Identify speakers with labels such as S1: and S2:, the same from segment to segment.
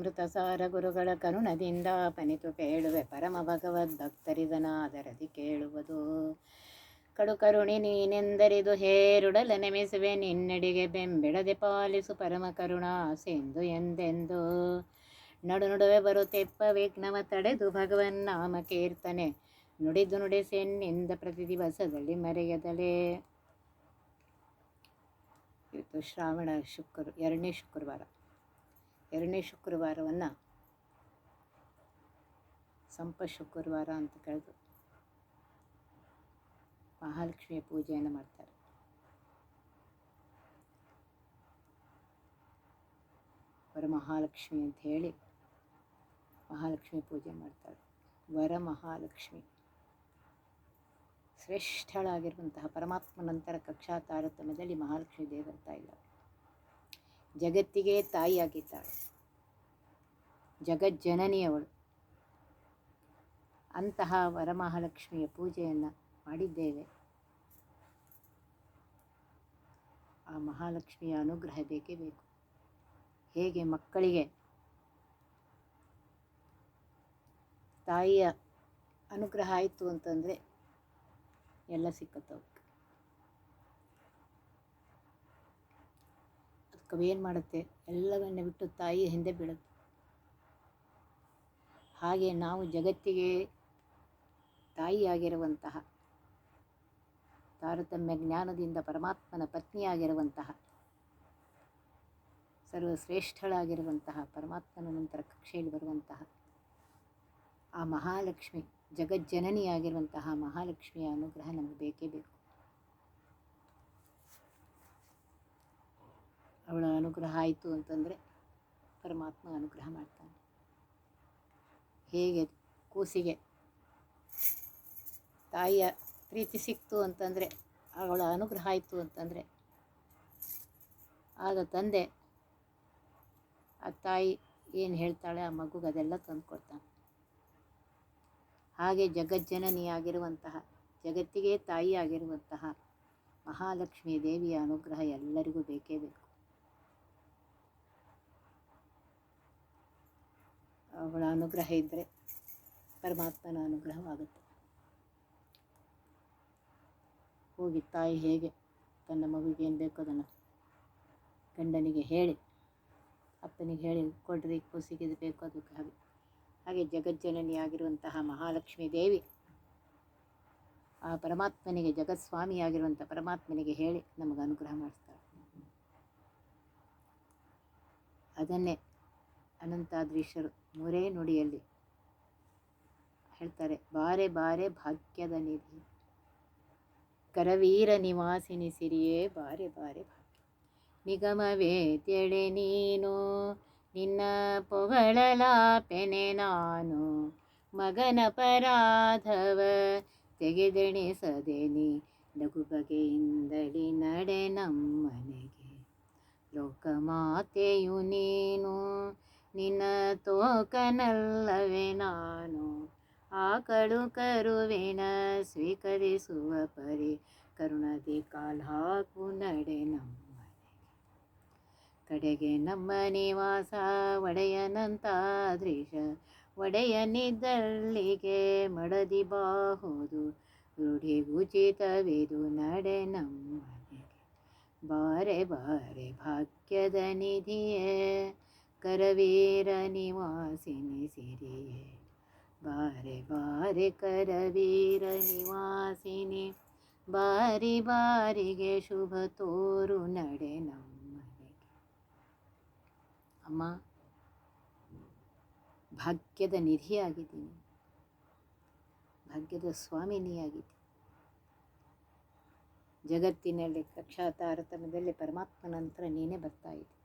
S1: ಅಮೃತಸಾರ ಗುರುಗಳ ಕರುಣದಿಂದ ಪನಿತು ಕೇಳುವೆ ಪರಮ ಭಗವದ್ ಭಕ್ತರಿದನಾದರದಿ ಕೇಳುವುದು. ಕರುಣಿ ನೀನೆಂದರಿದು ಹೇರುಡಲ ನೆಮೆಸುವೆ, ನಿನ್ನಡಿಗೆ ಬೆಂಬಿಡದೆ ಪಾಲಿಸು ಪರಮ ಕರುಣಾ ಸಿಂಧು ಎಂದೆಂದು. ನಡು ನಡುವೆ ಬರುತ್ತೆಪ್ಪ ವಿಘ್ನವ ತಡೆದು ಭಗವನ್ ನಾಮ ಕೀರ್ತನೆ, ನುಡಿದು ನುಡಿಸೆನ್ನಿಂದ ಪ್ರತಿ ದಿವಸದಲ್ಲಿ ಮರೆಯದಲೇ. ಇವತ್ತು ಶ್ರಾವಣ ಶುಕ್ರ, ಎರಡನೇ ಶುಕ್ರವಾರ. ಎರಡನೇ ಶುಕ್ರವಾರವನ್ನು ಸಂಪ ಶುಕ್ರವಾರ ಅಂತ ಕರೆದು ಮಹಾಲಕ್ಷ್ಮಿಯ ಪೂಜೆಯನ್ನು ಮಾಡ್ತಾರೆ. ವರಮಹಾಲಕ್ಷ್ಮಿ ಅಂತ ಹೇಳಿ ಮಹಾಲಕ್ಷ್ಮಿ ಪೂಜೆ ಮಾಡ್ತಾರೆ. ವರ ಮಹಾಲಕ್ಷ್ಮಿ ಶ್ರೇಷ್ಠಳಾಗಿರುವಂತಹ ಪರಮಾತ್ಮ ನಂತರ ಕಕ್ಷಾ ತಾರತಮ್ಯದಲ್ಲಿ ಮಹಾಲಕ್ಷ್ಮಿ ದೇವರ ಇಲ್ಲ ಜಗತ್ತಿಗೆ ತಾಯಿಯಾಗಿದ್ದಾಳೆ. ಜಗಜ್ಜನನಿಯವಳು. ಅಂತಹ ವರಮಹಾಲಕ್ಷ್ಮಿಯ ಪೂಜೆಯನ್ನು ಮಾಡಿದ್ದೇವೆ. ಆ ಮಹಾಲಕ್ಷ್ಮಿಯ ಅನುಗ್ರಹ ಬೇಕೇ ಬೇಕು. ಹೇಗೆ ಮಕ್ಕಳಿಗೆ ತಾಯಿಯ ಅನುಗ್ರಹ ಆಯಿತು ಅಂತಂದರೆ ಎಲ್ಲ ಸಿಕ್ಕತ್ತವು ಅದಕ್ಕೆ ಏನು ಮಾಡುತ್ತೆ? ಎಲ್ಲವನ್ನೇ ಬಿಟ್ಟು ತಾಯಿ ಹಿಂದೆ ಬೀಳುತ್ತೆ. ಹಾಗೆ ನಾವು ಜಗತ್ತಿಗೆ ತಾಯಿಯಾಗಿರುವಂತಹ ತಾರತಮ್ಯ ಜ್ಞಾನದಿಂದ ಪರಮಾತ್ಮನ ಪತ್ನಿಯಾಗಿರುವಂತಹ ಸರ್ವಶ್ರೇಷ್ಠಳಾಗಿರುವಂತಹ ಪರಮಾತ್ಮನ ನಂತರ ಕಕ್ಷೆಯಲ್ಲಿ ಬರುವಂತಹ ಆ ಮಹಾಲಕ್ಷ್ಮಿ ಜಗಜ್ಜನನಿಯಾಗಿರುವಂತಹ ಮಹಾಲಕ್ಷ್ಮಿಯ ಅನುಗ್ರಹ ನಮಗೆ ಬೇಕೇ ಬೇಕು. ಅವಳ ಅನುಗ್ರಹ ಆಯಿತು ಅಂತಂದರೆ ಪರಮಾತ್ಮ ಅನುಗ್ರಹ ಮಾಡ್ತಾನೆ. ಹೇಗೆ ಕೂಸಿಗೆ ತಾಯಿಯ ಪ್ರೀತಿ ಸಿಕ್ತು ಅಂತಂದರೆ, ಅವಳ ಅನುಗ್ರಹ ಆಯಿತು ಅಂತಂದರೆ, ಆಗ ತಂದೆ ಆ ತಾಯಿ ಏನು ಹೇಳ್ತಾಳೆ, ಆ ಮಗುಗೆ ಅದೆಲ್ಲ ತಂದು ಕೊಡ್ತಾನೆ. ಹಾಗೆ ಜಗಜ್ಜನನಿಯಾಗಿರುವಂತಹ, ಜಗತ್ತಿಗೆ ತಾಯಿಯಾಗಿರುವಂತಹ ಮಹಾಲಕ್ಷ್ಮೀ ದೇವಿಯ ಅನುಗ್ರಹ ಎಲ್ಲರಿಗೂ ಬೇಕೇ ಬೇಕು. ಅವಳ ಅನುಗ್ರಹ ಇದ್ದರೆ ಪರಮಾತ್ಮನ ಅನುಗ್ರಹವಾಗುತ್ತೆ. ಹೋಗಿ ತಾಯಿ ಹೇಗೆ ತನ್ನ ಮಗುವಿಗೆ ಏನು ಬೇಕೋ ಅದನ್ನು ಗಂಡನಿಗೆ ಹೇಳಿ, ಅಪ್ಪನಿಗೆ ಹೇಳಿ ಕೊಡ್ರಿ, ಕೂಸಿಗೆ ಇದು ಬೇಕು ಅದಕ್ಕೆ ಹಾಗೆ. ಹಾಗೆ ಜಗಜ್ಜನನಿಯಾಗಿರುವಂತಹ ಮಹಾಲಕ್ಷ್ಮೀ ದೇವಿ ಆ ಪರಮಾತ್ಮನಿಗೆ ಜಗತ್ಸ್ವಾಮಿಯಾಗಿರುವಂಥ ಪರಮಾತ್ಮನಿಗೆ ಹೇಳಿ ನಮಗೆ ಅನುಗ್ರಹ ಮಾಡಿಸ್ತಾಳೆ ಅದನ್ನೇ ಅನಂತಾದ್ರೀಶರು ಮೂರೇ ನುಡಿಯಲ್ಲಿ ಹೇಳ್ತಾರೆ, ಬಾರೆ ಬಾರೆ ಭಾಗ್ಯದ ನಿಧಿ, ಕರವೀರ ನಿವಾಸಿನಿ ಸಿರಿಯೇ, ಬಾರೆ ಬಾರೆ ಭಾಗ್ಯ. ನಿಗಮವೇ ತೆಳೆ ನೀನು, ನಿನ್ನ ಪೊಗಳಲಾಪೆನೆ ನಾನು, ಮಗನ ಪರಾಧವ ತೆಗೆದೆಣಿಸದೆ ನಗು ಬಗೆಯಿಂದಲಿ ನಡೆ ನಮ್ಮನೆಗೆ ಲೋಕಮಾತೆಯು ನೀನು ನಿನ್ನ ತೋಕನಲ್ಲವೇ ನಾನು. ಆಕಳು ಕರುವಿನ ಸ್ವೀಕರಿಸುವ ಪರಿ ಕರುಣದಿ ಕಾಲ್ಹಾಕು ನಡೆ ನಮ್ಮ ಕಡೆಗೆ ನಮ್ಮ ನಿವಾಸ ಒಡೆಯನಂತ ದೃಶ ಒಡೆಯನಿದ್ದಲ್ಲಿಗೆ ಮಡದಿ ಬಾಹುದು ರೂಢಿಗುಚಿತವಿದು ನಡೆ ನಮ್ಮ ಬಾರೆ ಬಾರೆ ಭಾಗ್ಯದ ನಿಧಿಯೇ ಕರವೀರ ನಿವಾಸಿನಿ ಸಿರಿಯೇ ಬಾರೆ ಬಾರೆ ಕರವೀರ ನಿವಾಸಿನಿ ಬಾರಿ ಬಾರಿಗೆ ಶುಭ ತೋರು ನಡೆ ನಮ್ಮನೆಗೆ. ಅಮ್ಮ, ಭಾಗ್ಯದ ನಿಧಿಯಾಗಿದ್ದೀನಿ ಭಾಗ್ಯದ ಸ್ವಾಮಿನಿಯಾಗಿದ್ದೀನಿ ಜಗತ್ತಿನಲ್ಲಿ ಕಕ್ಷಾ ತಾರತಮ್ಯದಲ್ಲಿ ಪರಮಾತ್ಮನಂತರ ನೀನೇ ಬರ್ತಾ ಇದ್ದೆ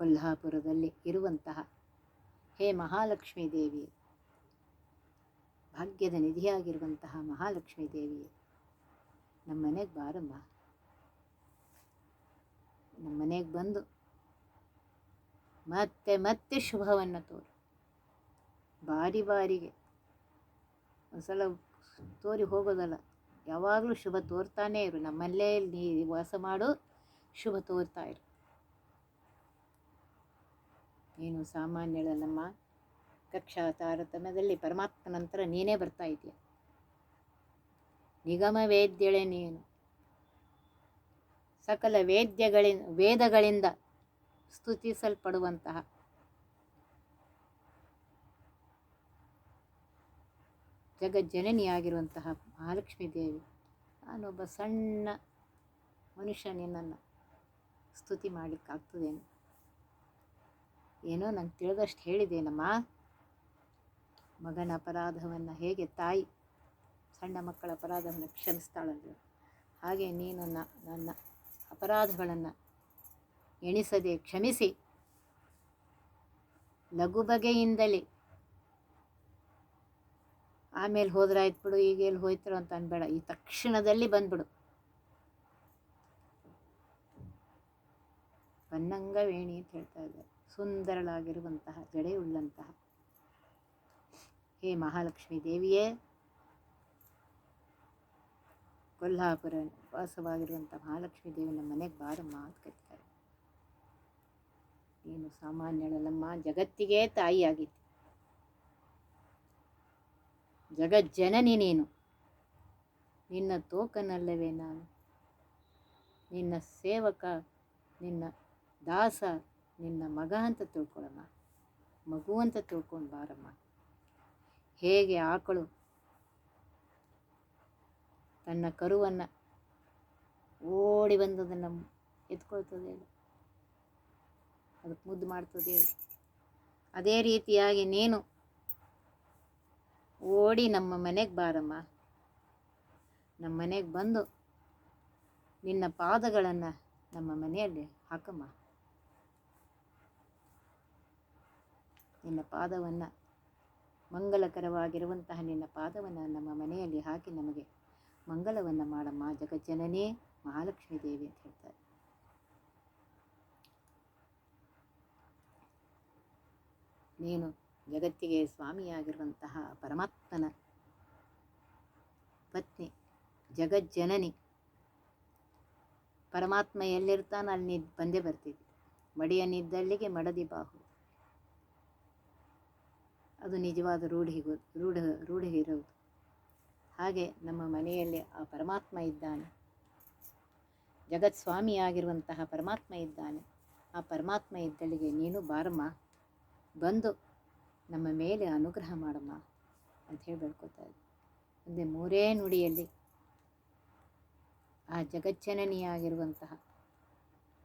S1: ಕೊಲ್ಹಾಪುರದಲ್ಲಿ ಇರುವಂತಹ ಹೇ ಮಹಾಲಕ್ಷ್ಮೀ ದೇವಿ ಭಾಗ್ಯದ ನಿಧಿಯಾಗಿರುವಂತಹ ಮಹಾಲಕ್ಷ್ಮೀ ದೇವಿ ನಮ್ಮ ಮನೆಗೆ ಬಾರಮ್ಮ. ನಮ್ಮ ಮನೆಗೆ ಬಂದು ಮತ್ತೆ ಮತ್ತೆ ಶುಭವನ್ನು ತೋರು. ಬಾರಿ ಬಾರಿಗೆ ಒಂದ್ಸಲ ತೋರಿ ಹೋಗೋದಲ್ಲ, ಯಾವಾಗಲೂ ಶುಭ ತೋರ್ತಾನೇ ಇರು. ನಮ್ಮಲ್ಲೇ ನೀ ವಾಸ ಮಾಡು, ಶುಭ ತೋರ್ತಾ ಇರು. ನೀನು ಸಾಮಾನ್ಯಳಲ್ಲಮ್ಮ ಕಕ್ಷಾ ತಾರತಮ್ಯದಲ್ಲಿ ಪರಮಾತ್ಮ ನಂತರ ನೀನೇ ಬರ್ತಾ ಇದೆಯಾ? ನಿಗಮ ವೇದ್ಯಳೆ ನೀನು. ಸಕಲ ವೇದ್ಯಗಳಿ, ವೇದಗಳಿಂದ ಸ್ತುತಿಸಲ್ಪಡುವಂತಹ ಜಗಜ್ಜನನಿಯಾಗಿರುವಂತಹ ಮಹಾಲಕ್ಷ್ಮೀ ದೇವಿ, ನಾನೊಬ್ಬ ಸಣ್ಣ ಮನುಷ್ಯ ನಿನ್ನನ್ನು ಸ್ತುತಿ ಮಾಡಲಿಕ್ಕಾಗ್ತದೇನು? ಏನೋ ನಂಗೆ ತಿಳಿದಷ್ಟು ಹೇಳಿದ್ದೇನಮ್ಮ ಮಗನ ಅಪರಾಧವನ್ನು ಹೇಗೆ ತಾಯಿ, ಸಣ್ಣ ಮಕ್ಕಳ ಅಪರಾಧವನ್ನು ಕ್ಷಮಿಸ್ತಾಳಲ್ಲ ಹಾಗೆ ನೀನು ನನ್ನ ಅಪರಾಧಗಳನ್ನು ಎಣಿಸದೆ ಕ್ಷಮಿಸಿ. ಲಘು ಬಗೆಯಿಂದಲೇ. ಆಮೇಲೆ ಹೋದ್ರಾಯ್ತು ಬಿಡು, ಈಗ ಎಲ್ಲಿ ಹೋಯ್ತರು ಅಂತ ಅನ್ಬೇಡ. ಈ ತಕ್ಷಣದಲ್ಲಿ ಬಂದ್ಬಿಡು. ಬನ್ನಂಗ ವೇಣಿ ಅಂತ ಹೇಳ್ತಾ ಇದ್ದಾರೆ. ಸುಂದರಳಾಗಿರುವಂತಹ ಜಡೆಯುಳ್ಳಂತಹ ಹೇ ಮಹಾಲಕ್ಷ್ಮೀ ದೇವಿಯೇ, ಕೊಲ್ಹಾಪುರ ವಾಸವಾಗಿರುವಂಥ ಮಹಾಲಕ್ಷ್ಮೀ ದೇವಿ ನಮ್ಮ ಮನೆಗೆ ಬಾರಮ್ಮ ಅಂತ ಕರೀತಾರೆ. ನೀನು ಸಾಮಾನ್ಯಳಲ್ಲಮ್ಮ, ಜಗತ್ತಿಗೆ ತಾಯಿಯಾಗಿದ್ದೆ. ಜಗಜ್ಜನನಿ ನೀನು. ನಿನ್ನ ತೋಕನಲ್ಲವೇ ನಾನು. ನಿನ್ನ ಸೇವಕ, ನಿನ್ನ ದಾಸ ನಿನ್ನ ಮಗ ಅಂತ ತಿಳ್ಕೊಳಮ್ಮ ಮಗು ಅಂತ ತಿಳ್ಕೊಂಡು ಬಾರಮ್ಮ. ಹೇಗೆ ಆಕಳು ತನ್ನ ಕರುವನ್ನು ಓಡಿ ಬಂದದನ್ನು ಎತ್ಕೊಳ್ತದೆ ಅದಕ್ಕೆ ಮುದ್ದು ಮಾಡ್ತದೆ ಅದೇ ರೀತಿಯಾಗಿ ನೀನು ಓಡಿ ನಮ್ಮ ಮನೆಗೆ ಬಾರಮ್ಮ. ನಮ್ಮ ಮನೆಗೆ ಬಂದು ನಿನ್ನ ಪಾದಗಳನ್ನು ನಮ್ಮ ಮನೆಯಲ್ಲಿ ಹಾಕಮ್ಮ. ನಿನ್ನ ಪಾದವನ್ನು ಮಂಗಲಕರವಾಗಿರುವಂತಹ ನಿನ್ನ ಪಾದವನ್ನು ನಮ್ಮ ಮನೆಯಲ್ಲಿ ಹಾಕಿ ನಮಗೆ ಮಂಗಲವನ್ನು ಮಾಡಮ್ಮ. ಜಗಜ್ಜನನೇ ಮಹಾಲಕ್ಷ್ಮೀ ದೇವಿ ಅಂತ ಹೇಳ್ತಾರೆ. ನೀನು ಜಗತ್ತಿಗೆ ಸ್ವಾಮಿಯಾಗಿರುವಂತಹ ಪರಮಾತ್ಮನ ಪತ್ನಿ, ಜಗಜ್ಜನನಿ. ಪರಮಾತ್ಮ ಎಲ್ಲಿರ್ತಾನೋ ಅಲ್ಲಿ ಬಂದೇ ಬರ್ತಿದ್ದೆ. ಮಡಿಯನಿದ್ದಲ್ಲಿಗೆ ಮಡದಿ ಬಾಹು. ಅದು ನಿಜವಾದ ರೂಢಿಗೂ ರೂಢ ರೂಢಿ ಇರೋದು ಹಾಗೆ ನಮ್ಮ ಮನೆಯಲ್ಲಿ ಆ ಪರಮಾತ್ಮ ಇದ್ದಾನೆ. ಜಗತ್ ಸ್ವಾಮಿಯಾಗಿರುವಂತಹ ಪರಮಾತ್ಮ ಇದ್ದಾನೆ. ಆ ಪರಮಾತ್ಮ ಇದ್ದಲ್ಲಿಗೆ ನೀನು ಬಾರಮ್ಮ. ಬಂದು ನಮ್ಮ ಮೇಲೆ ಅನುಗ್ರಹ ಮಾಡಮ್ಮ ಅಂತ ಹೇಳಿ ಬೇಡ್ಕೊತಾ ಇದ್ದೆ. ಮುಂದೆ ಮೂರೇ ನುಡಿಯಲ್ಲಿ ಆ ಜಗಜ್ಜನನಿಯಾಗಿರುವಂತಹ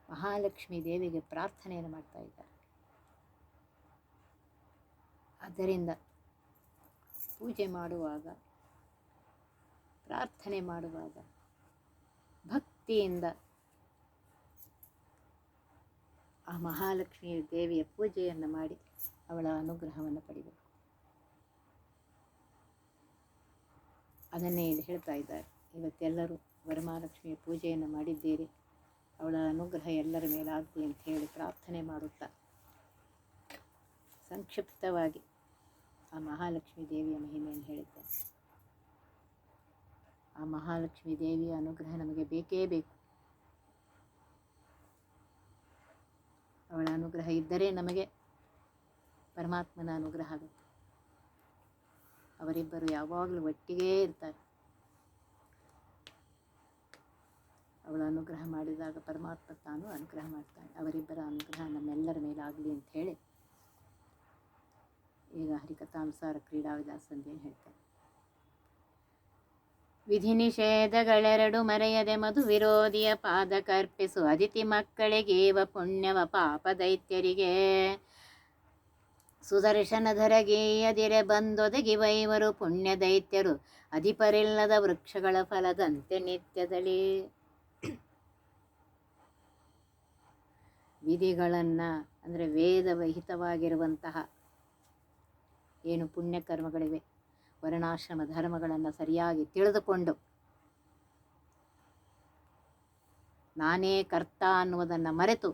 S1: ಮಹಾಲಕ್ಷ್ಮೀ ದೇವಿಗೆ ಪ್ರಾರ್ಥನೆಯನ್ನು ಮಾಡ್ತಾ ಇದ್ದಾರೆ. ಆದ್ದರಿಂದ ಪೂಜೆ ಮಾಡುವಾಗ, ಪ್ರಾರ್ಥನೆ ಮಾಡುವಾಗ, ಭಕ್ತಿಯಿಂದ ಆ ಮಹಾಲಕ್ಷ್ಮಿ ದೇವಿಯ ಪೂಜೆಯನ್ನು ಮಾಡಿ ಅವಳ ಅನುಗ್ರಹವನ್ನು ಪಡಿಬೇಕು. ಅದನ್ನೇ ಇಲ್ಲಿ ಹೇಳ್ತಾ ಇದ್ದಾರೆ. ಇವತ್ತೆಲ್ಲರೂ ವರಮಹಾಲಕ್ಷ್ಮಿಯ ಪೂಜೆಯನ್ನು ಮಾಡಿದ್ದೀರಿ. ಅವಳ ಅನುಗ್ರಹ ಎಲ್ಲರ ಮೇಲಾಗಲಿ ಅಂತ ಹೇಳಿ ಪ್ರಾರ್ಥನೆ ಮಾಡುತ್ತಾ, ಸಂಕ್ಷಿಪ್ತವಾಗಿ ಆ ಮಹಾಲಕ್ಷ್ಮಿ ದೇವಿಯ ಮಹಿಮೆಯನ್ನು ಹೇಳುತ್ತೆ. ಆ ಮಹಾಲಕ್ಷ್ಮಿ ದೇವಿಯ ಅನುಗ್ರಹ ನಮಗೆ ಬೇಕೇ ಬೇಕು. ಅವಳ ಅನುಗ್ರಹ ಇದ್ದರೆ ನಮಗೆ ಪರಮಾತ್ಮನ ಅನುಗ್ರಹ ಆಗುತ್ತೆ. ಅವರಿಬ್ಬರು ಯಾವಾಗಲೂ ಒಟ್ಟಿಗೇ ಇರ್ತಾರೆ. ಅವಳ ಅನುಗ್ರಹ ಮಾಡಿದಾಗ ಪರಮಾತ್ಮ ತಾನು ಅನುಗ್ರಹ ಮಾಡ್ತಾನೆ. ಅವರಿಬ್ಬರ ಅನುಗ್ರಹ ನಮ್ಮೆಲ್ಲರ ಮೇಲಾಗಲಿ ಅಂತ ಹೇಳಿ ಈಗ ಹರಿಕಥಾನುಸಾರ ಕ್ರೀಡಾ ವಿಲಾಸ ಅಂತೇನು ಹೇಳ್ತಾರೆ. ವಿಧಿ ನಿಷೇಧಗಳೆರಡು ಮರೆಯದೆ ಮಧು ವಿರೋಧಿಯ ಪಾದ ಕರ್ಪಿಸು ಅದಿತಿ ಮಕ್ಕಳಿಗೇವ ಪುಣ್ಯವ ಪಾಪ ದೈತ್ಯರಿಗೆ. ಸುದರ್ಶನ ಧರಗೀಯದಿರೆ ಬಂದೊದಗಿ ವೈವರು ಪುಣ್ಯ ದೈತ್ಯರು ಅಧಿಪರಿಲ್ಲದ ವೃಕ್ಷಗಳ ಫಲದಂತೆ ನಿತ್ಯದಲ್ಲಿ ವಿಧಿಗಳನ್ನು ಅಂದರೆ ವೇದವಿಹಿತವಾಗಿರುವಂತಹ ಏನು ಪುಣ್ಯಕರ್ಮಗಳಿವೆ ವರ್ಣಾಶ್ರಮ ಧರ್ಮಗಳನ್ನು ಸರಿಯಾಗಿ ತಿಳಿದುಕೊಂಡು ನಾನೇ ಕರ್ತ ಅನ್ನುವುದನ್ನು ಮರೆತು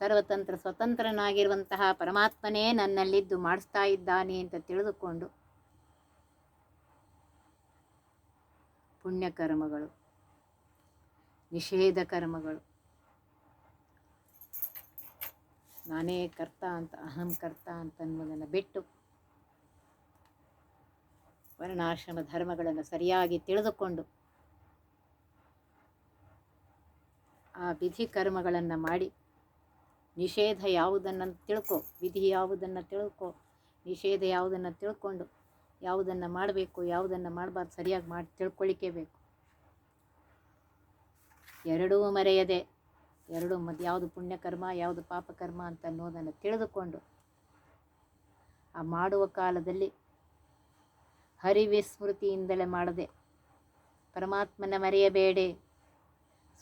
S1: ಸರ್ವತಂತ್ರ ಸ್ವತಂತ್ರನಾಗಿರುವಂತಹ ಪರಮಾತ್ಮನೇ ನನ್ನಲ್ಲಿದ್ದು ಮಾಡಿಸ್ತಾ ಇದ್ದಾನೆ ಅಂತ ತಿಳಿದುಕೊಂಡು ಪುಣ್ಯಕರ್ಮಗಳು ನಿಷೇಧ ಕರ್ಮಗಳು ನಾನೇ ಕರ್ತ ಅಂತ, ಅಹಂ ಕರ್ತ ಅಂತ ಅನ್ನೋದನ್ನು ಬಿಟ್ಟು ವರ್ಣಾಶ್ರಮ ಧರ್ಮಗಳನ್ನು ಸರಿಯಾಗಿ ತಿಳಿದುಕೊಂಡು ಆ ವಿಧಿ ಕರ್ಮಗಳನ್ನು ಮಾಡಿ, ನಿಷೇಧ ಯಾವುದನ್ನು ತಿಳ್ಕೊ, ವಿಧಿ ಯಾವುದನ್ನು ತಿಳ್ಕೊ, ನಿಷೇಧ ಯಾವುದನ್ನು ತಿಳ್ಕೊಂಡು ಯಾವುದನ್ನು ಮಾಡಬೇಕು, ಯಾವುದನ್ನು ಮಾಡಬಾರ್ದು ಸರಿಯಾಗಿ ಮಾಡಿ ತಿಳ್ಕೊಳ್ಳಿಕ್ಕೆ ಬೇಕು. ಎರಡೂ ಮರೆಯದೆ ಎರಡು ಮತ್ತು ಯಾವುದು ಪುಣ್ಯಕರ್ಮ ಯಾವುದು ಪಾಪಕರ್ಮ ಅಂತ ಅನ್ನೋದನ್ನು ತಿಳಿದುಕೊಂಡು ಆ ಮಾಡುವ ಕಾಲದಲ್ಲಿ ಹರಿವಿಸ್ಮೃತಿಯಿಂದಲೇ ಮಾಡದೆ ಪರಮಾತ್ಮನ ಮರೆಯಬೇಡಿ.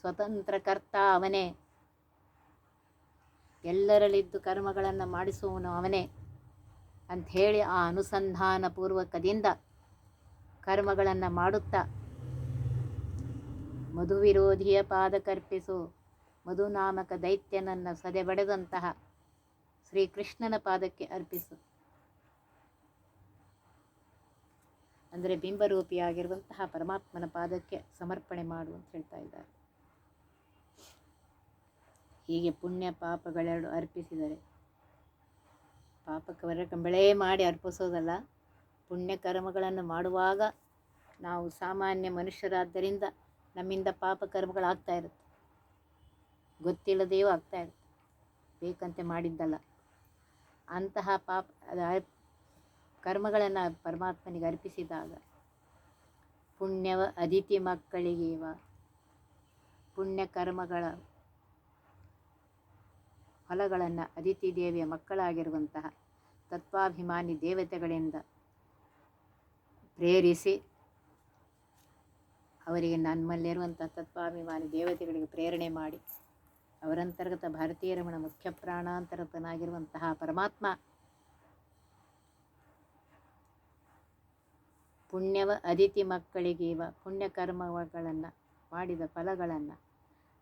S1: ಸ್ವತಂತ್ರ ಕರ್ತ ಅವನೇ. ಎಲ್ಲರಲ್ಲಿದ್ದು ಕರ್ಮಗಳನ್ನು ಮಾಡಿಸುವನು ಅವನೇ ಅಂಥೇಳಿ ಆ ಅನುಸಂಧಾನ ಪೂರ್ವಕದಿಂದ ಕರ್ಮಗಳನ್ನು ಮಾಡುತ್ತಾ ಮಧುವಿರೋಧಿಯ ಪಾದ ಕರ್ಪಿಸು. ಮಧುನಾಮಕ ದೈತ್ಯನನ್ನು ಸದೆಬಡೆದಂತಹ ಶ್ರೀಕೃಷ್ಣನ ಪಾದಕ್ಕೆ ಅರ್ಪಿಸು. ಅಂದರೆ ಬಿಂಬರೂಪಿಯಾಗಿರುವಂತಹ ಪರಮಾತ್ಮನ ಪಾದಕ್ಕೆ ಸಮರ್ಪಣೆ ಮಾಡು ಅಂತ ಹೇಳ್ತಾ ಇದ್ದಾರೆ. ಹೀಗೆ ಪುಣ್ಯ ಪಾಪಗಳೆರಡು ಅರ್ಪಿಸಿದರೆ ಪಾಪಕವರ ಕಂಬಳೇ ಮಾಡಿ ಅರ್ಪಿಸೋದಲ್ಲ, ಪುಣ್ಯ ಕರ್ಮಗಳನ್ನು ಮಾಡುವಾಗ ನಾವು ಸಾಮಾನ್ಯ ಮನುಷ್ಯರಾದ್ದರಿಂದ ನಮ್ಮಿಂದ ಪಾಪ ಕರ್ಮಗಳಾಗ್ತಾ ಇರುತ್ತೆ. ಗೊತ್ತಿಲ್ಲದೆಯೂ ಆಗ್ತಾ ಇರುತ್ತೆ. ಬೇಕಂತೆ ಮಾಡಿದ್ದಲ್ಲ. ಅಂತಹ ಪಾಪ ಕರ್ಮಗಳನ್ನು ಪರಮಾತ್ಮನಿಗೆ ಅರ್ಪಿಸಿದಾಗ ಪುಣ್ಯವ ಅದಿತಿ ಮಕ್ಕಳಿಗೇವ. ಪುಣ್ಯ ಕರ್ಮಗಳ ಫಲಗಳನ್ನು ಅದಿತಿ ದೇವಿಯ ಮಕ್ಕಳಾಗಿರುವಂತಹ ತತ್ವಾಭಿಮಾನಿ ದೇವತೆಗಳಿಂದ ಪ್ರೇರಿಸಿ ಅವರಿಗೆ ನಮ್ಮಲ್ಲಿರುವಂಥ ತತ್ವಾಭಿಮಾನಿ ದೇವತೆಗಳಿಗೆ ಪ್ರೇರಣೆ ಮಾಡಿ ಅವರಂತರ್ಗತ ಭಾರತೀಯ ರಮಣ ಮುಖ್ಯ ಪ್ರಾಣಾಂತರ್ಗತನಾಗಿರುವಂತಹ ಪರಮಾತ್ಮ. ಪುಣ್ಯವ ಅದಿತಿ ಮಕ್ಕಳಿಗೀವ ಪುಣ್ಯ ಕರ್ಮಗಳನ್ನು ಮಾಡಿದ ಫಲಗಳನ್ನು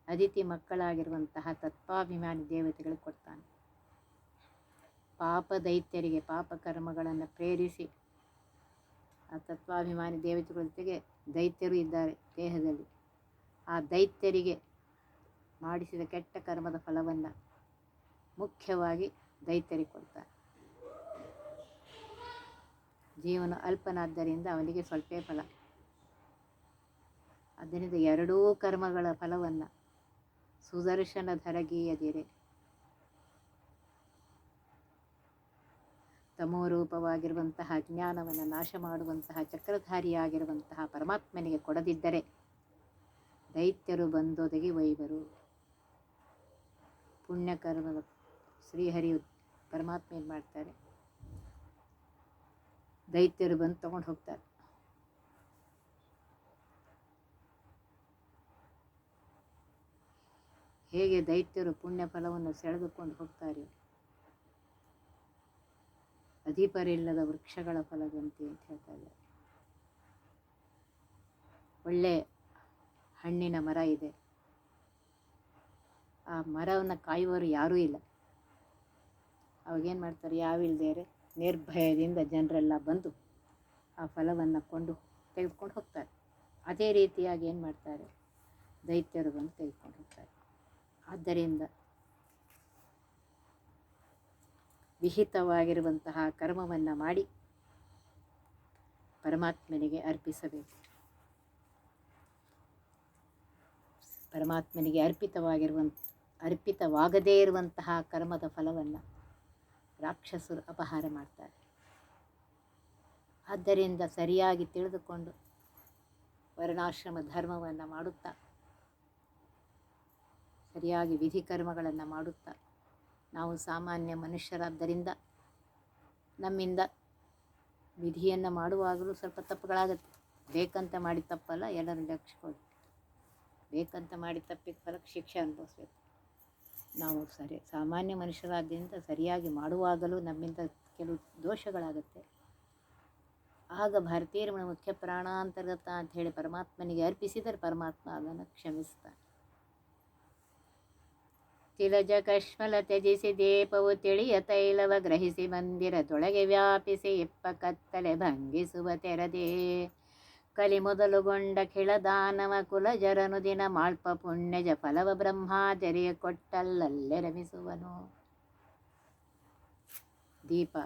S1: ಅದಿತಿ ಮಕ್ಕಳಾಗಿರುವಂತಹ ತತ್ವಾಭಿಮಾನಿ ದೇವತೆಗಳಿಗೆ ಕೊಡ್ತಾನೆ. ಪಾಪ ದೈತ್ಯರಿಗೆ ಪಾಪ ಕರ್ಮಗಳನ್ನು ಪ್ರೇರಿಸಿ ಆ ತತ್ವಾಭಿಮಾನಿ ದೇವತೆಗಳ ಜೊತೆಗೆ ದೈತ್ಯರು ಇದ್ದಾರೆ ದೇಹದಲ್ಲಿ. ಆ ದೈತ್ಯರಿಗೆ ಮಾಡಿಸಿದ ಕೆಟ್ಟ ಕರ್ಮದ ಫಲವನ್ನು ಮುಖ್ಯವಾಗಿ ದೈತ್ಯರಿಗೆ ಕೊಡ್ತಾರೆ ಜೀವನ ಅಲ್ಪನಾದ್ದರಿಂದ ಅವನಿಗೆ ಸ್ವಲ್ಪ ಫಲ. ಅದರಿಂದ ಎರಡೂ ಕರ್ಮಗಳ ಫಲವನ್ನು ಸುದರ್ಶನ ಧರಗೀಯದಿರೆ ತಮೋರೂಪವಾಗಿರುವಂತಹ ಜ್ಞಾನವನ್ನು ನಾಶ ಮಾಡುವಂತಹ ಚಕ್ರಧಾರಿಯಾಗಿರುವಂತಹ ಪರಮಾತ್ಮನಿಗೆ ಕೊಡದಿದ್ದರೆ ದೈತ್ಯರು ಬಂದೊದಗಿ ವೈವರು. ಪುಣ್ಯಕರ್ಮದ ಶ್ರೀಹರಿ ಪರಮಾತ್ಮ ಏನು ಮಾಡ್ತಾರೆ? ದೈತ್ಯರು ಬಂದು ತಗೊಂಡು ಹೋಗ್ತಾರೆ. ಹೇಗೆ ದೈತ್ಯರು ಪುಣ್ಯ ಫಲವನ್ನು ಸೆಳೆದುಕೊಂಡು ಹೋಗ್ತಾರೆ? ಅಧಿಪರಿಲ್ಲದ ವೃಕ್ಷಗಳ ಫಲದಂತೆ ಅಂತ ಹೇಳ್ತಾ ಇದ್ದಾರೆ. ಒಳ್ಳೆ ಹಣ್ಣಿನ ಮರ ಇದೆ. ಆ ಮರವನ್ನು ಕಾಯುವವರು ಯಾರೂ ಇಲ್ಲ. ಅವಾಗೇನು ಮಾಡ್ತಾರೆ ಯಾವಿಲ್ದೇರೆ ನಿರ್ಭಯದಿಂದ ಜನರೆಲ್ಲ ಬಂದು ಆ ಫಲವನ್ನು ಕೊಂಡು ತೆಗೆದುಕೊಂಡು ಹೋಗ್ತಾರೆ. ಅದೇ ರೀತಿಯಾಗಿ ಏನು ಮಾಡ್ತಾರೆ, ದೈತ್ಯರು ಬಂದು ತೆಗೆದುಕೊಂಡು ಹೋಗ್ತಾರೆ. ಆದ್ದರಿಂದ ವಿಹಿತವಾಗಿರುವಂತಹ ಕರ್ಮವನ್ನು ಮಾಡಿ ಪರಮಾತ್ಮನಿಗೆ ಅರ್ಪಿಸಬೇಕು. ಪರಮಾತ್ಮನಿಗೆ ಅರ್ಪಿತವಾಗಿರುವಂಥ ಅರ್ಪಿತವಾಗದೇ ಇರುವಂತಹ ಕರ್ಮದ ಫಲವನ್ನು ರಾಕ್ಷಸರು ಅಪಹಾರ ಮಾಡ್ತಾರೆ. ಆದ್ದರಿಂದ ಸರಿಯಾಗಿ ತಿಳಿದುಕೊಂಡು ವರ್ಣಾಶ್ರಮ ಧರ್ಮವನ್ನು ಮಾಡುತ್ತಾ, ಸರಿಯಾಗಿ ವಿಧಿ ಕರ್ಮಗಳನ್ನು ಮಾಡುತ್ತಾ, ನಾವು ಸಾಮಾನ್ಯ ಮನುಷ್ಯರಾದ್ದರಿಂದ ನಮ್ಮಿಂದ ವಿಧಿಯನ್ನು ಮಾಡುವಾಗಲೂ ಸ್ವಲ್ಪ ತಪ್ಪುಗಳಾಗುತ್ತೆ. ಬೇಕಂತ ಮಾಡಿ ತಪ್ಪಲ್ಲ ಎಲ್ಲರೂ ಲಕ್ಷಿಸ್ಕೊಳ್ಳಿ ಬೇಕಂತ ಮಾಡಿ ತಪ್ಪಿದ ಫಲಕ್ಕೆ ಶಿಕ್ಷೆ ಅನುಭವಿಸ್ಬೇಕು. ನಾವು ಸರಿ, ಸಾಮಾನ್ಯ ಮನುಷ್ಯರಾದ್ಯಂತ ಸರಿಯಾಗಿ ಮಾಡುವಾಗಲೂ ನಮ್ಮಿಂದ ಕೆಲವು ದೋಷಗಳಾಗುತ್ತೆ. ಆಗ ಭಾರತೀಯರ ಮುಖ್ಯ ಪ್ರಾಣಾಂತರ್ಗತ ಅಂತ ಹೇಳಿ ಪರಮಾತ್ಮನಿಗೆ ಅರ್ಪಿಸಿದರೆ ಪರಮಾತ್ಮ ಅದನ್ನು ಕ್ಷಮಿಸ್ತಾನೆ. ತಿಲಜ ಕಶ್ಮಲ ತ್ಯಜಿಸಿ ದೀಪವು ತಿಳಿಯ ತೈಲವ ಗ್ರಹಿಸಿ ಮಂದಿರ ತೊಳಗೆ ವ್ಯಾಪಿಸಿ ಇಪ್ಪ ಕತ್ತಲೆ ಭಂಗಿಸುವ ತೆರದೇ. ಕಲಿ ಮೊದಲುಗೊಂಡ ಖಿಳದಾನವ ಕುಲಜರನು ದಿನ ಮಾಳ್ಪ ಪುಣ್ಯಜ ಫಲವ ಬ್ರಹ್ಮಾಚರಿಯ ಕೊಟ್ಟಲ್ಲಲ್ಲೇ ರಮಿಸುವನು ದೀಪ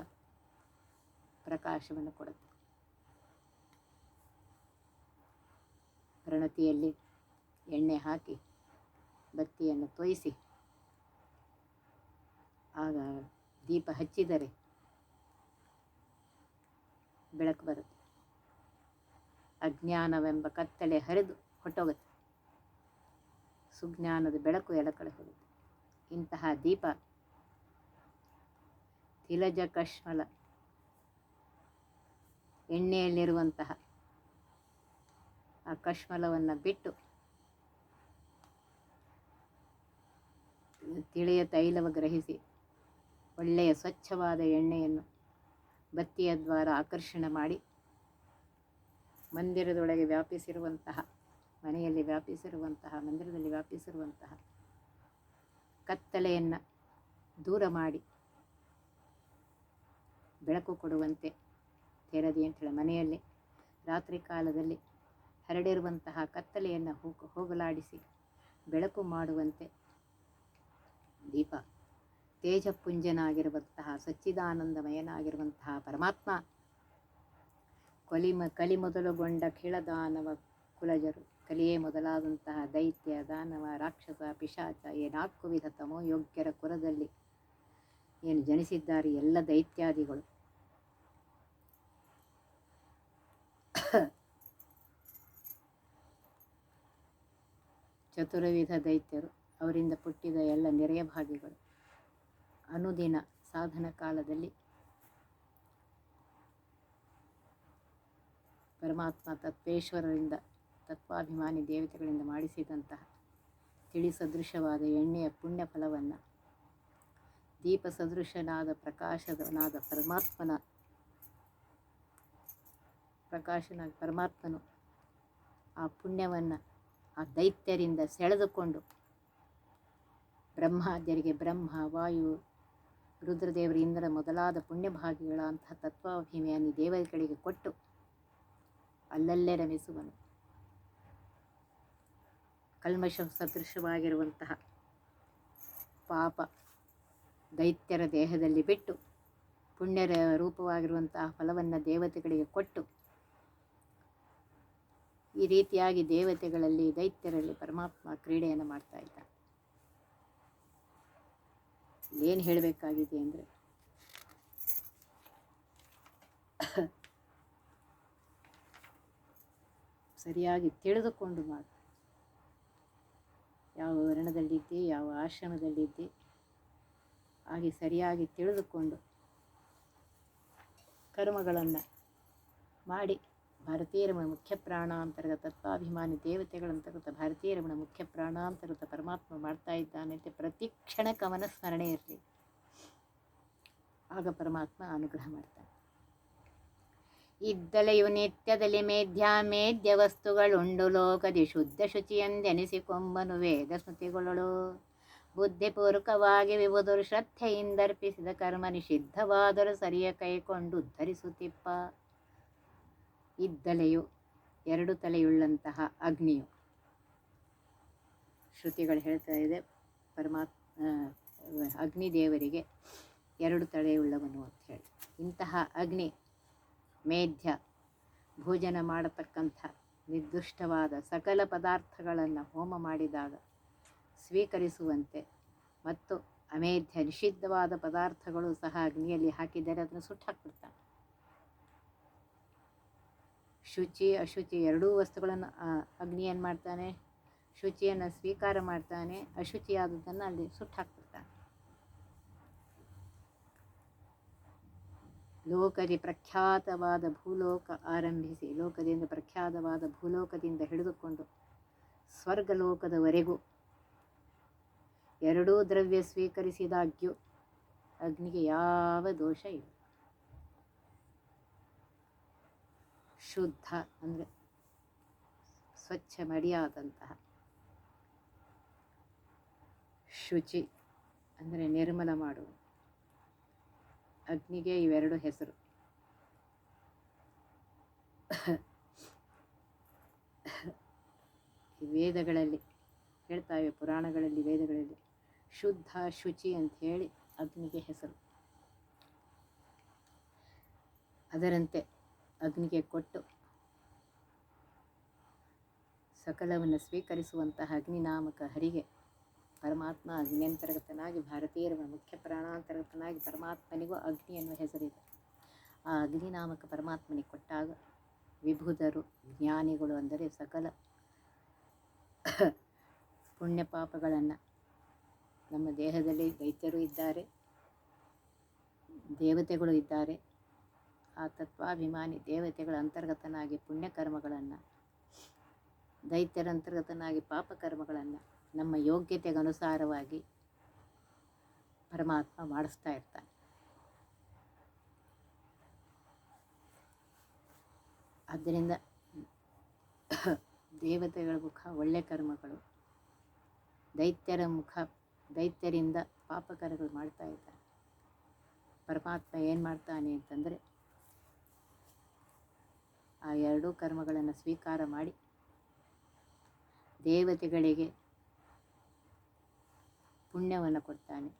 S1: ಪ್ರಕಾಶವನ್ನು ಕೊಡುತ್ತೆ. ಪ್ರಣತಿಯಲ್ಲಿ ಎಣ್ಣೆ ಹಾಕಿ ಬತ್ತಿಯನ್ನು ತೋಯಿಸಿ, ಆಗ ದೀಪ ಹಚ್ಚಿದರೆ ಬೆಳಕು ಬರುತ್ತೆ. ಅಜ್ಞಾನವೆಂಬ ಕತ್ತಲೆ ಹರಿದು ಹೊಟ್ಟೋಗುತ್ತೆ. ಸುಜ್ಞಾನದ ಬೆಳಕು ಎಡಕಡೆ ಹೋಗುತ್ತೆ. ಇಂತಹ ದೀಪ ತಿಲಜ ಕಶ್ಮಲ ಎಣ್ಣೆಯಲ್ಲಿರುವಂತಹ ಆ ಕಶ್ಮಲವನ್ನು ಬಿಟ್ಟು ತಿಳಿಯ ತೈಲವ ಗ್ರಹಿಸಿ ಒಳ್ಳೆಯ ಸ್ವಚ್ಛವಾದ ಎಣ್ಣೆಯನ್ನು ಬತ್ತಿಯ ದ್ವಾರ ಆಕರ್ಷಣೆ ಮಾಡಿ ಮಂದಿರದೊಳಗೆ ವ್ಯಾಪಿಸಿರುವಂತಹ, ಮನೆಯಲ್ಲಿ ವ್ಯಾಪಿಸಿರುವಂತಹ, ಮಂದಿರದಲ್ಲಿ ವ್ಯಾಪಿಸಿರುವಂತಹ ಕತ್ತಲೆಯನ್ನು ದೂರ ಮಾಡಿ ಬೆಳಕು ಕೊಡುವಂತೆ ತೆರದಿ ಅಂತೇಳಿ ಮನೆಯಲ್ಲಿ ರಾತ್ರಿ ಕಾಲದಲ್ಲಿ ಹರಡಿರುವಂತಹ ಕತ್ತಲೆಯನ್ನು ಹೋಗ ಹೋಗಲಾಡಿಸಿ ಬೆಳಕು ಮಾಡುವಂತೆ ದೀಪ, ತೇಜಪುಂಜನಾಗಿರುವಂತಹ, ಸಚ್ಚಿದಾನಂದಮಯನಾಗಿರುವಂತಹ ಪರಮಾತ್ಮ ಕೊಲಿಮ ಕಲಿ ಮೊದಲುಗೊಂಡ ಖಿಳದಾನವ ಕುಲಜರು. ಕಲಿಯೇ ಮೊದಲಾದಂತಹ ದೈತ್ಯ, ದಾನವ, ರಾಕ್ಷಸ, ಪಿಶಾಚ ಈ ನಾಲ್ಕು ವಿಧ ತಮೋ ಯೋಗ್ಯರ ಕುಲದಲ್ಲಿ ಏನು ಜನಿಸಿದ್ದಾರೆ ಎಲ್ಲ ದೈತ್ಯಾದಿಗಳು. ಚತುರ್ವಿಧ ದೈತ್ಯರು. ಅವರಿಂದ ಪುಟ್ಟಿದ ಎಲ್ಲ ನೆರೆಯ ಭಾಗಿಗಳು. ಅನುದಿನ ಸಾಧನ ಕಾಲದಲ್ಲಿ ಪರಮಾತ್ಮ ತತ್ವೇಶ್ವರರಿಂದ ತತ್ವಾಭಿಮಾನಿ ದೇವತೆಗಳಿಂದ ಮಾಡಿಸಿದಂತಹ ತಿಳಿ ಸದೃಶವಾದ ಎಣ್ಣೆಯ ಪುಣ್ಯ ಫಲವನ್ನು ದೀಪ ಸದೃಶನಾದ ಪ್ರಕಾಶದನಾದ ಪರಮಾತ್ಮನ, ಪ್ರಕಾಶನ ಪರಮಾತ್ಮನು ಆ ಪುಣ್ಯವನ್ನು ಆ ದೈತ್ಯರಿಂದ ಸೆಳೆದುಕೊಂಡು ಬ್ರಹ್ಮಾದ್ಯರಿಗೆ ಬ್ರಹ್ಮ, ವಾಯು, ರುದ್ರದೇವರ ಇಂದ್ರ ಮೊದಲಾದ ಪುಣ್ಯಭಾಗಿಗಳಂತಹ ತತ್ವಾಭಿಮಾನಿ ದೇವತೆಗಳಿಗೆ ಕೊಟ್ಟು ಅಲ್ಲಲ್ಲೇ ರಮಿಸುವನು. ಕಲ್ಮಶ ಸದೃಶವಾಗಿರುವಂತಹ ಪಾಪ ದೈತ್ಯರ ದೇಹದಲ್ಲಿ ಬಿಟ್ಟು ಪುಣ್ಯರ ರೂಪವಾಗಿರುವಂತಹ ಫಲವನ್ನು ದೇವತೆಗಳಿಗೆ ಕೊಟ್ಟು ಈ ರೀತಿಯಾಗಿ ದೇವತೆಗಳಲ್ಲಿ ದೈತ್ಯರಲ್ಲಿ ಪರಮಾತ್ಮ ಕ್ರೀಡೆಯನ್ನು ಮಾಡ್ತಾ ಇದ್ದಾನೆ. ಏನು ಹೇಳಬೇಕಾಗಿದೆ ಅಂದರೆ ಸರಿಯಾಗಿ ತಿಳಿದುಕೊಂಡು ಮಾಡು. ಯಾವ ವರ್ಣದಲ್ಲಿದ್ದೆ, ಯಾವ ಆಶ್ರಮದಲ್ಲಿದ್ದೆ, ಹಾಗೆ ಸರಿಯಾಗಿ ತಿಳಿದುಕೊಂಡು ಕರ್ಮಗಳನ್ನು ಮಾಡಿ. ಭಾರತೀಯ ರಮಣ ಮುಖ್ಯ ಪ್ರಾಣಾಂತರ್ಗತ ತತ್ವಾಭಿಮಾನಿ ದೇವತೆಗಳಂತರ್ಗತ ಭಾರತೀಯ ರಮಣ ಮುಖ್ಯ ಪ್ರಾಣಾಂತರ್ಗತ ಪರಮಾತ್ಮ ಮಾಡ್ತಾ ಇದ್ದಾನೆ ಅಂತ ಪ್ರತಿ ಕ್ಷಣ ಕವನ ಸ್ಮರಣೆ ಇರಲಿ. ಆಗ ಪರಮಾತ್ಮ ಅನುಗ್ರಹ ಮಾಡ್ತಾನೆ. ಇದ್ದಲೆಯು ನಿತ್ಯದಲ್ಲಿ ಮೇಧ್ಯ ಮೇಧ್ಯ ವಸ್ತುಗಳುಂಡು ಲೋಕದಿ ಶುದ್ಧ ಶುಚಿಯೆಂದೆನಿಸಿಕೊಂಬನು ವೇದ ಸ್ಮೃತಿಗಳು ಬುದ್ಧಿಪೂರ್ವಕವಾಗಿ ವಿಬುಧರು ಶ್ರದ್ಧೆಯಿಂದರ್ಪಿಸಿದ ಕರ್ಮ ನಿಷಿದ್ಧವಾದರೂ ಸರಿಯ ಕೈಕೊಂಡು ಉದ್ಧರಿಸುತ್ತಿಪ್ಪ. ಇದ್ದಲೆಯು ಎರಡು ತಲೆಯುಳ್ಳಂತಹ ಅಗ್ನಿಯು. ಶ್ರುತಿಗಳು ಹೇಳ್ತಾ ಇದೆ, ಪರಮಾತ್ಮ ಅಗ್ನಿ ದೇವರಿಗೆ ಎರಡು ತಲೆಯುಳ್ಳವನು ಅಂತ ಹೇಳಿ. ಇಂತಹ ಅಗ್ನಿ ಮೇಧ್ಯ. ಭೋಜನ ಮಾಡತಕ್ಕಂಥ ನಿರ್ದುಷ್ಟವಾದ ಸಕಲ ಪದಾರ್ಥಗಳನ್ನು ಹೋಮ ಮಾಡಿದಾಗ ಸ್ವೀಕರಿಸುವಂತೆ ಮತ್ತು ಅಮೇಧ್ಯ ನಿಷಿದ್ಧವಾದ ಪದಾರ್ಥಗಳು ಸಹ ಅಗ್ನಿಯಲ್ಲಿ ಹಾಕಿದರೆ ಅದನ್ನು ಸುಟ್ಟು ಹಾಕ್ಬಿಡ್ತಾನೆ. ಶುಚಿ, ಅಶುಚಿ ಎರಡೂ ವಸ್ತುಗಳನ್ನು ಅಗ್ನಿ ಏನು ಮಾಡ್ತಾನೆ? ಶುಚಿಯನ್ನು ಸ್ವೀಕಾರ ಮಾಡ್ತಾನೆ, ಅಶುಚಿಯಾದದ್ದನ್ನು ಅಲ್ಲಿ ಸುಟ್ಟು ಹಾಕ್ಬಿಡ್ತಾನೆ. ಲೋಕದಿ ಪ್ರಖ್ಯಾತವಾದ ಭೂಲೋಕ ಆರಂಭಿಸಿ, ಲೋಕದಿಂದ ಪ್ರಖ್ಯಾತವಾದ ಭೂಲೋಕದಿಂದ ಹಿಡಿದುಕೊಂಡು ಸ್ವರ್ಗಲೋಕದವರೆಗೂ ಎರಡೂ ದ್ರವ್ಯ ಸ್ವೀಕರಿಸಿದಾಗ್ಯೂ ಅಗ್ನಿಗೆ ಯಾವ ದೋಷ ಇಲ್ಲ. ಶುದ್ಧ ಅಂದರೆ ಸ್ವಚ್ಛ ಮಡಿಯಾದಂತಹ ಶುಚಿ ಅಂದರೆ ನಿರ್ಮಲ ಮಾಡುವ ಅಗ್ನಿಗೆ ಇವೆರಡು ಹೆಸರು. ವೇದಗಳಲ್ಲಿ ಹೇಳ್ತಾವೆ, ಪುರಾಣಗಳಲ್ಲಿ, ವೇದಗಳಲ್ಲಿ ಶುದ್ಧ ಶುಚಿ ಅಂತ ಹೇಳಿ ಅಗ್ನಿಗೆ ಹೆಸರು. ಅದರಂತೆ ಅಗ್ನಿಗೆ ಕೊಟ್ಟು ಸಕಲವನ್ನು ಸ್ವೀಕರಿಸುವಂತಹ ಅಗ್ನಿನಾಮಕ ಹರಿಗೆ ಪರಮಾತ್ಮ ಅಗ್ನಿಯಂತರ್ಗತನಾಗಿ ಭಾರತೀಯರ ಮುಖ್ಯ ಪ್ರಾಣಾಂತರ್ಗತನಾಗಿ ಪರಮಾತ್ಮನಿಗೂ ಅಗ್ನಿ ಎನ್ನುವ ಹೆಸರಿದೆ ಆ ಅಗ್ನಿನಾಮಕ ಪರಮಾತ್ಮನಿಗೆ ಕೊಟ್ಟಾಗ ವಿಭುಧರು ಜ್ಞಾನಿಗಳು ಅಂದರೆ ಸಕಲ ಪುಣ್ಯ ಪಾಪಗಳನ್ನು ನಮ್ಮ ದೇಹದಲ್ಲಿ ದೈತ್ಯರು ಇದ್ದಾರೆ, ದೇವತೆಗಳು ಇದ್ದಾರೆ. ಆ ತತ್ವಾಭಿಮಾನಿ ದೇವತೆಗಳ ಅಂತರ್ಗತನಾಗಿ ಪುಣ್ಯಕರ್ಮಗಳನ್ನು, ದೈತ್ಯರ ಅಂತರ್ಗತನಾಗಿ ಪಾಪಕರ್ಮಗಳನ್ನು ನಮ್ಮ ಯೋಗ್ಯತೆಗನುಸಾರವಾಗಿ ಪರಮಾತ್ಮ ಮಾಡಿಸ್ತಾ ಇರ್ತಾನೆ. ಆದ್ದರಿಂದ ದೇವತೆಗಳ ಮುಖ, ಒಳ್ಳೆ ಕರ್ಮಗಳು, ದೈತ್ಯರ ಮುಖ, ದೈತ್ಯರಿಂದ ಪಾಪಕರಗಳು ಮಾಡ್ತಾ ಇದ್ದಾರೆ. ಪರಮಾತ್ಮ ಏನು ಮಾಡ್ತಾನೆ ಅಂತಂದರೆ ಆ ಎರಡೂ ಕರ್ಮಗಳನ್ನು ಸ್ವೀಕಾರ ಮಾಡಿ ದೇವತೆಗಳಿಗೆ ಪುಣ್ಯವನ್ನು ಕೊಡ್ತಾನೆ.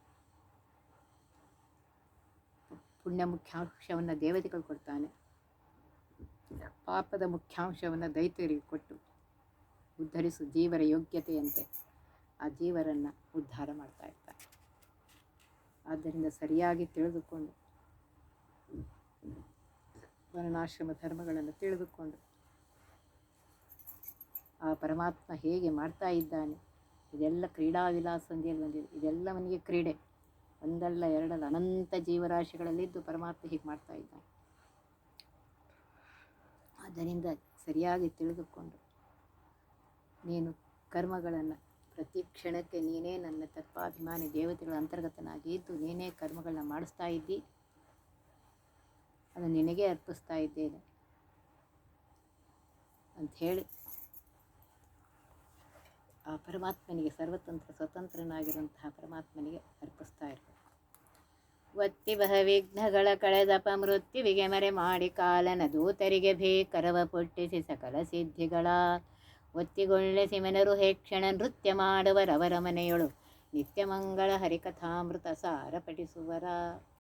S1: ಪುಣ್ಯ ಮುಖ್ಯಾಂಶವನ್ನು ದೇವತೆಗಳು ಕೊಡ್ತಾನೆ. ಪಾಪದ ಮುಖ್ಯಾಂಶವನ್ನು ದೈತ್ಯರಿಗೆ ಕೊಟ್ಟು ಉದ್ಧರಿಸು ಜೀವರ ಯೋಗ್ಯತೆಯಂತೆ ಆ ಜೀವರನ್ನು ಉದ್ಧಾರ ಮಾಡ್ತಾ ಇರ್ತಾನೆ. ಆದ್ದರಿಂದ ಸರಿಯಾಗಿ ತಿಳಿದುಕೊಂಡು ವರ್ಣಾಶ್ರಮ ಧರ್ಮಗಳನ್ನು ತಿಳಿದುಕೊಂಡು ಆ ಪರಮಾತ್ಮ ಹೇಗೆ ಮಾಡ್ತಾ ಇದ್ದಾನೆ ಇದೆಲ್ಲ ಕ್ರೀಡಾ ವಿಲಾಸ ಅಂತೇಳಿ ಬಂದಿದೆ ಇದೆಲ್ಲವನಿಗೆ ಕ್ರೀಡೆ. ಒಂದಲ್ಲ ಎರಡಲ್ಲ ಅನಂತ ಜೀವರಾಶಿಗಳಲ್ಲಿದ್ದು ಪರಮಾತ್ಮ ಹೀಗೆ ಮಾಡ್ತಾ ಇದ್ದಾನೆ. ಆದ್ದರಿಂದ ಸರಿಯಾಗಿ ತಿಳಿದುಕೊಂಡು ನೀನು ಕರ್ಮಗಳನ್ನು ಪ್ರತಿ ಕ್ಷಣಕ್ಕೆ ನೀನೇ ನನ್ನ ತತ್ವಾಭಿಮಾನಿ ದೇವತೆಗಳ ಅಂತರ್ಗತನಾಗಿ ಇದ್ದು ನೀನೇ ಕರ್ಮಗಳನ್ನ ಮಾಡಿಸ್ತಾ ಇದ್ದಿ. ಅದನ್ನು ನಿನಗೆ ಅರ್ಪಿಸ್ತಾ ಇದ್ದೇನೆ. ಅಂಥೇಳಿ ಆ ಪರಮಾತ್ಮನಿಗೆ ಸರ್ವತಂತ್ರ ಸ್ವತಂತ್ರನಾಗಿರುವಂತಹ ಪರಮಾತ್ಮನಿಗೆ ಅರ್ಪಿಸ್ತಾ ಇರಬೇಕು. ಒತ್ತಿ ಬಹ ವಿಘ್ನಗಳ ಕಳೆದಪ ಮೃತ್ಯುವಿಗೆ ಮರೆ ಮಾಡಿ ಕಾಲನ ದೂತರಿಗೆ ಭೀಕರವ ಪುಟ್ಟಿಸಿ ಸಕಲ ಸಿದ್ಧಿಗಳ. ಒತ್ತಿಗೊಳ್ಳೆ ಸಿಮನರು ಹೇಕ್ಷಣ ನೃತ್ಯ ಮಾಡುವರವರ ಮನೆಯೊಳು. ನಿತ್ಯಮಂಗಳ ಹರಿಕಥಾಮೃತ ಸಾರ ಪಠಿಸುವರ